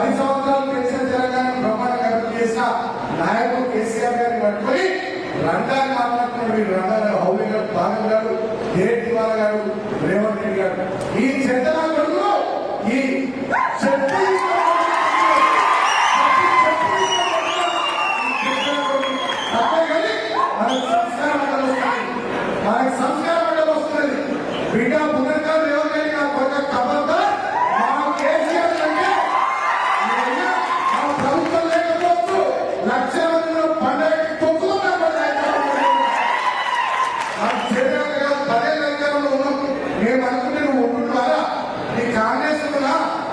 పది సంవత్సరాలు పెన్షన్ తెలంగాణ ప్రమాణ కథలు చేసిన నాయకుడు కేసీఆర్ గారిని పట్టుకొని రంగాన్ని మాట్లాడుతున్నాడు రంగారావు హౌలీ గారు బాగా గారు జేట్ దివాల గారు రేవంత్ రెడ్డి గారు. ఈ చెత్త ఈ చెత్త మనకు సంస్కారం వస్తుంది. బిడ్డ